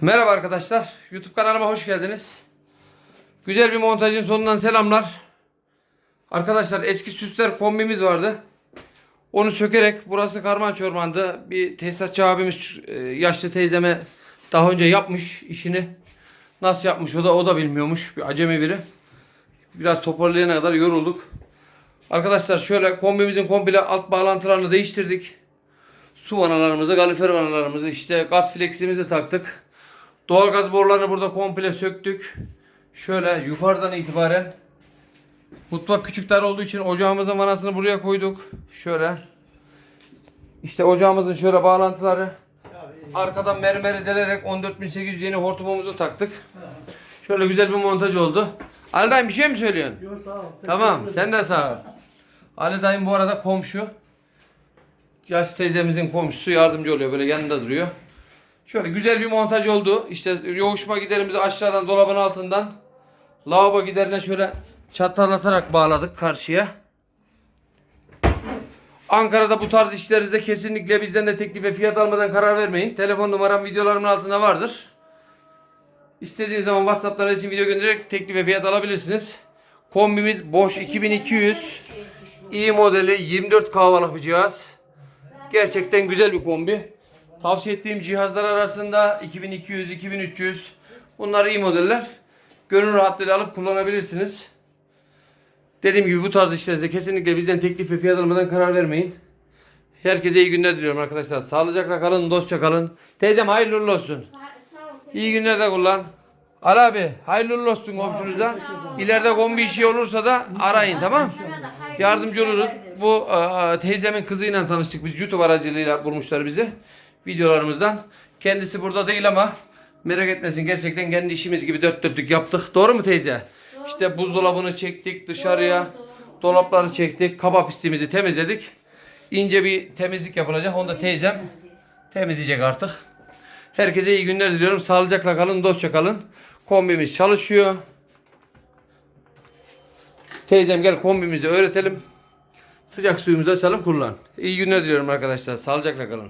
Merhaba arkadaşlar. YouTube kanalıma hoş geldiniz. Güzel bir montajın sonundan selamlar. Arkadaşlar eski süsler kombimiz vardı. Onu sökerek burası karman çormandı. Bir tesisatçı abimiz e, yaşlı teyzeme daha önce yapmış işini. Nasıl yapmış o da o da bilmiyormuş. Bir acemi biri. Biraz toparlayana kadar yorulduk. Arkadaşlar şöyle kombimizin komple alt bağlantılarını değiştirdik. Su vanalarımızı, kalifer vanalarımızı, işte gaz fleximizi taktık. Doğalgaz borularını burada komple söktük. Şöyle yukarıdan itibaren mutfak küçük dar olduğu için ocağımızın vanasını buraya koyduk. Şöyle. İşte ocağımızın şöyle bağlantıları. Arkadan mermeri delerek 14800 yeni hortumumuzu taktık. Şöyle güzel bir montaj oldu. Ali dayım bir şey mi söylüyorsun? Yok sağ ol. Tamam sen de sağ ol. Ali dayım bu arada komşu. Yaşlı teyzemizin komşusu yardımcı oluyor böyle yanında duruyor. Şöyle güzel bir montaj oldu. İşte yoğuşma giderimizi aşağıdan dolabın altından lavabo giderine şöyle çatalatarak bağladık karşıya. Ankara'da bu tarz işlerinize kesinlikle bizden de teklif ve fiyat almadan karar vermeyin. Telefon numaram videolarımın altında vardır. İstediğiniz zaman WhatsApp'tan resim video göndererek teklif ve fiyat alabilirsiniz. Kombimiz boş 2200. i modeli 24 kahvalık bir cihaz. Gerçekten güzel bir kombi. Tavsiye ettiğim cihazlar arasında 2200, 2300 bunlar iyi modeller. Gönül rahatlığıyla alıp kullanabilirsiniz. Dediğim gibi bu tarz işlerinize kesinlikle bizden teklif ve fiyat almadan karar vermeyin. Herkese iyi günler diliyorum arkadaşlar. Sağlıcakla kalın, dostça kalın. Teyzem hayırlı uğurlu olsun. İyi günler de kullan. Ali abi hayırlı uğurlu olsun komşunuza. İleride kombi işi olursa da arayın tamam Yardımcı oluruz. Bu teyzemin kızıyla tanıştık biz. YouTube aracılığıyla bulmuşlar bizi. Videolarımızdan. Kendisi burada değil ama merak etmesin gerçekten kendi işimiz gibi dört dörtlük yaptık. Doğru mu teyze? İşte buzdolabını çektik dışarıya. Dolapları çektik. Kaba pistimizi temizledik. İnce bir temizlik yapılacak. Onu da teyzem temizleyecek artık. Herkese iyi günler diliyorum. Sağlıcakla kalın, dostça kalın. Kombimiz çalışıyor. Teyzem gel kombimizi öğretelim. Sıcak suyumuzu açalım kullan. İyi günler diliyorum arkadaşlar. Sağlıcakla kalın.